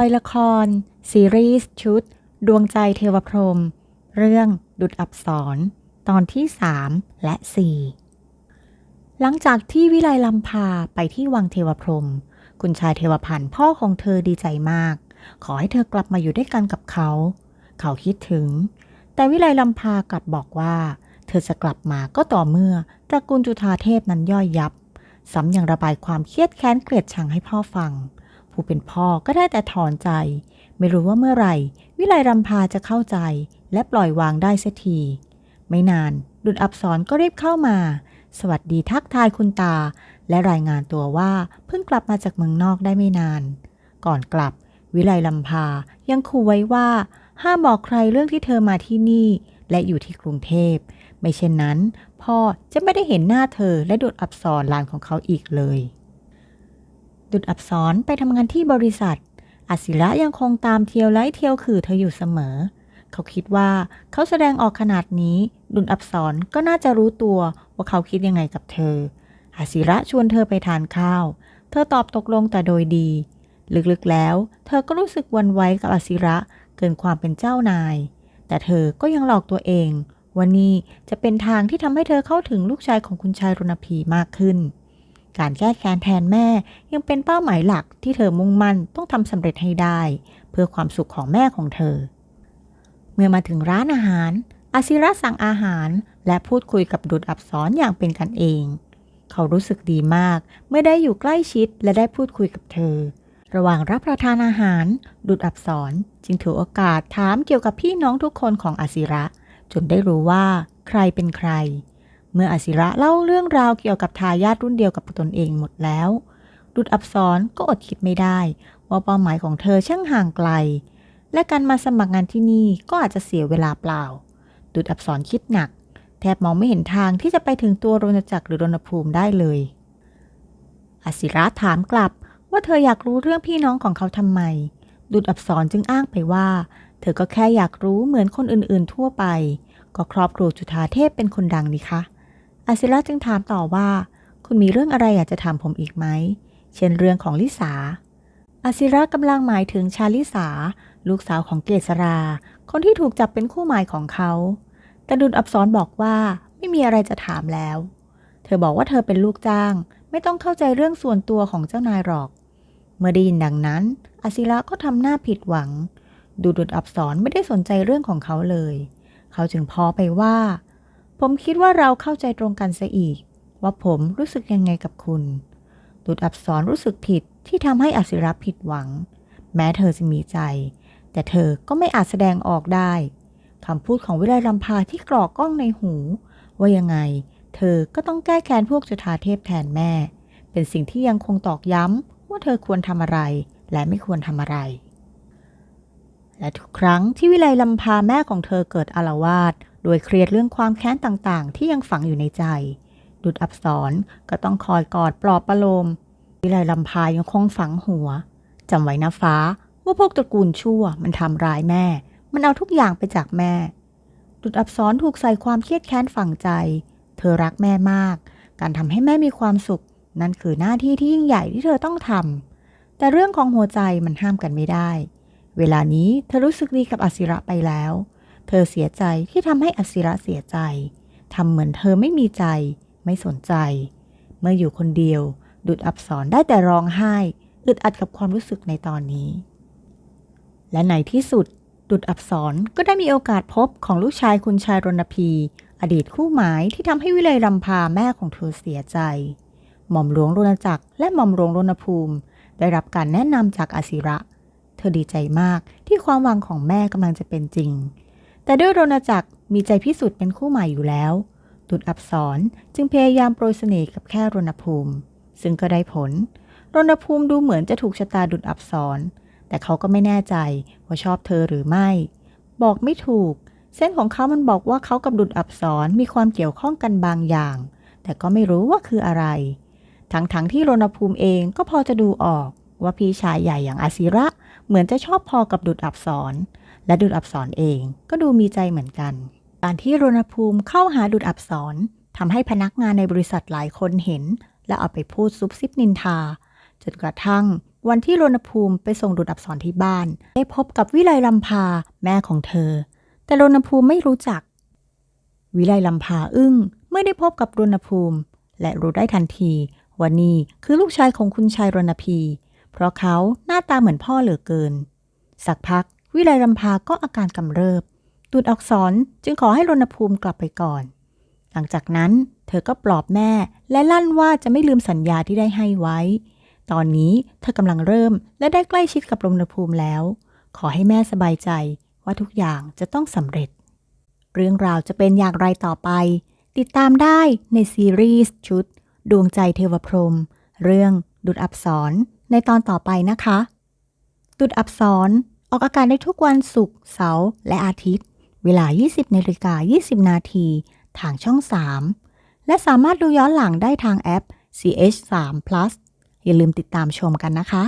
ลอยละคร ซีรีส์ชุด ดวงใจเทวพรม เรื่องดุดอับสรตอนที่ 3 และ 4 หลังจากที่วิไลลำพาไปที่วังเทวพรม คุณชายเทวพันธ์พ่อของเธอดีใจมาก ขอให้เธอกลับมาอยู่ด้วยกันกับเขา เขาคิดถึง แต่วิไลลำพากลับบอกว่า เธอจะกลับมาก็ต่อเมื่อตระกูลจุฑาเทพนั้นย่อยยับซ้ำยังระบายความเครียดแค้นเกลียดชังให้พ่อฟัง ผู้เป็นพ่อก็ได้แต่ถอนใจ ไม่รู้ว่าเมื่อไหร่ วิไลรำพาจะเข้าใจ และปล่อยวางได้เสียที ไม่นานดุดอับสรก็รีบเข้ามา สวัสดีทักทายคุณตา และรายงานตัวว่าเพิ่งกลับมาจากเมืองนอกได้ไม่นาน ก่อนกลับ วิไลลำพายังขู่ไว้ว่าห้ามบอกใครเรื่องที่เธอมาที่นี่ และอยู่ที่กรุงเทพ ไม่เช่นนั้น พ่อจะไม่ได้เห็นหน้าเธอและดุดอับสรลานของเขาอีกเลย ดุดอับสรไปทำงานที่บริษัท อาศิระยังคงตามเที่ยวไล่เที่ยวคือเธออยู่เสมอ เขาคิดว่าเขาแสดงออกขนาดนี้ ดุลอับสรก็น่าจะรู้ตัวว่าเขาคิดยังไงกับเธอ อาศิระชวนเธอไปทานข้าว เธอตอบตกลงแต่โดยดี ลึกๆแล้ว เธอก็รู้สึกวันไหวกับอาศิระเกินความเป็นเจ้านาย แต่เธอก็ยังหลอกตัวเองว่านี่จะเป็นทางที่ทำให้เธอเข้าถึงลูกชายของคุณชายรณพีมากขึ้น การแก้แค้นแทนแม่ยังเป็นเป้าหมายหลักที่เธอมุ่งมั่นต้องทำสำเร็จให้ได้ เพื่อความสุขของแม่ของเธอ เมื่อมาถึงร้านอาหาร อาศิระสั่งอาหาร และพูดคุยกับดุดอับสรอย่างเป็นกันเอง เขารู้สึกดีมาก เมื่อได้อยู่ใกล้ชิดและได้พูดคุยกับเธอ ระหว่างรับประทานอาหาร ดุดอับสรจึงถือโอกาสถามเกี่ยวกับพี่น้องทุกคนของอาศิระ จนได้รู้ว่า ใครเป็นใคร เมื่ออาศิระเล่าเรื่องราวเกี่ยวกับทายาทรุ่นเดียวกับตนเองหมดแล้ว ดุดอับสรก็อดคิดไม่ได้ ว่าเป้าหมายของเธอช่างห่างไกล และการมาสมัครงานที่นี่ก็อาจจะเสียเวลาเปล่า ดุดอับสรคิดหนัก แทบมองไม่เห็นทางที่จะไปถึงตัวรณจักรหรือรณภูมิได้เลยอาศิระถามกลับว่าเธออยากรู้เรื่องพี่น้องของเขาทำไม ดุดอับสรจึงอ้างไปว่า เธอก็แค่อยากรู้เหมือนคนอื่นๆ ทั่วไป ก็ครอบครัวจุฑาเทพเป็นคนดังนี่คะ อาศิระจึงถามต่อว่า คุณมีเรื่องอะไรอยากจะถามผมอีกไหม เช่นเรื่องของลิสา อาศิระกำลังหมายถึงชาลิสา ลูกสาวของเกษรา คนที่ถูกจับเป็นคู่หมายของเขา แต่ดุลอับสรบอกว่าไม่มีอะไรจะถามแล้ว เธอบอกว่าเธอเป็นลูกจ้าง ไม่ต้องเข้าใจเรื่องส่วนตัวของเจ้านายหรอก เมื่อได้ยินดังนั้น อาศิระก็ทำหน้าผิดหวัง ดูดุลอับสรไม่ได้สนใจเรื่องของเขาเลย เขาจึงพอไปว่า ผมคิดว่าเราเข้าใจตรงกันซะอีก ว่าผมรู้สึกยังไงกับคุณ ดุดอับสรรู้สึกผิดที่ทำให้อศิระผิดหวัง แม้เธอจะมีใจ แต่เธอก็ไม่อาจแสดงออกได้คำพูดของวิไลลำพาที่กรอกก้องในหู ว่ายังไง เธอก็ต้องแก้แค้นพวกจุฑาเทพแทนแม่ เป็นสิ่งที่ยังคงตอกย้ำว่าเธอควรทำอะไร และไม่ควรทำอะไร และทุกครั้งที่วิไลลำพาแม่ของเธอเกิดอาละวาด โดยเครียดเรื่องความแค้นต่างๆ ที่ยังฝังอยู่ในใจ ดุดอับสรก็ต้องคอยกอดปลอบประโลม วิไลลำพายังคงฝังหัวจำไว้นะฟ้าว่าพวกตระกูลชั่วมันทำร้ายแม่ มันเอาทุกอย่างไปจากแม่ ดุดอับสรถูกใส่ความเครียดแค้นฝังใจ เธอรักแม่มาก การทำให้แม่มีความสุข นั่นคือหน้าที่ที่ยิ่งใหญ่ที่เธอต้องทำแต่เรื่องของหัวใจมันห้ามกันไม่ได้ เวลานี้เธอรู้สึกดีกับอศิระไปแล้ว เธอเสียใจที่ทำให้อศิระเสียใจทำเหมือนเธอไม่มีใจ ไม่สนใจ เมื่ออยู่คนเดียว ดุดอับสรได้แต่ร้องไห้ อึดอัดกับความรู้สึกในตอนนี้ และในที่สุด ดุดอับสรก็ได้มีโอกาสพบของลูกชายคุณชายรณพี อดีตคู่หมายที่ทำให้วิไลยรำพาแม่ของเธอเสียใจ หม่อมหลวงรณจักรและหม่อมหลวงรณภูมิ ได้รับการแนะนำจากอาศิระ เธอดีใจมากที่ความหวังของแม่กำลังจะเป็นจริง แต่ด้วยโรณจักรมีใจพิสุทธิ์เป็นคู่ใหม่อยู่แล้ว ดุดอับสรจึงพยายามโปรยเสน่ห์กับแค่รณภูมิ ซึ่งก็ได้ผล รณภูมิดูเหมือนจะถูกชะตาดุดอับสรแต่เขาก็ไม่แน่ใจว่าชอบเธอหรือไม่ บอกไม่ถูก เส้นของเขามันบอกว่าเขากับดุดอับสรมีความเกี่ยวข้องกันบางอย่าง แต่ก็ไม่รู้ว่าคืออะไร ทั้งๆทที่รณภูมิเองก็พอจะดูออกว่าพี่ชายใหญ่อย่างอาศิระเหมือนจะชอบพอกับดุดอับสร และดุดอับสรเองก็ดูมีใจเหมือนกัน การที่รณภูมิเข้าหาดุดอับสรทำให้พนักงานในบริษัทหลายคนเห็น และเอาไปพูดซุบซิบนินทา จนกระทั่ง วันที่รณภูมิไปส่งดูดอักษรที่บ้าน ได้พบกับวิไลลำพาแม่ของเธอ แต่รณภูมิไม่รู้จัก วิไลลำพาอึ้งเมื่อได้พบกับรณภูมิ และรู้ได้ทันทีว่านี่คือลูกชายของคุณชายรณพี เพราะเขาหน้าตาเหมือนพ่อเหลือเกิน สักพัก วิไลลำพาก็อาการกำเริบ ตูดอักษรจึงขอให้รณภูมิกลับไปก่อน หลังจากนั้นเธอก็ปลอบแม่และลั่นว่าจะไม่ลืมสัญญาที่ได้ให้ไว้ ตอนนี้เธอกำลังเริ่มและได้ใกล้ชิดกับรณภูมิแล้ว ขอให้แม่สบายใจว่าทุกอย่างจะต้องสำเร็จ เรื่องราวจะเป็นอย่างไรต่อไป ติดตามได้ในซีรีส์ชุด ดวงใจเทวพรม เรื่องดุดอับสรในตอนต่อไปนะคะ ดุดอับสร ออกอากาศได้ทุกวันศุกร์เสาร์และอาทิตย์ เวลา 20นาฬิกา20 นาที ทางช่อง 3 และสามารถดูย้อนหลังได้ทางแอป CH3 Plus อย่าลืมติดตามชมกันนะคะ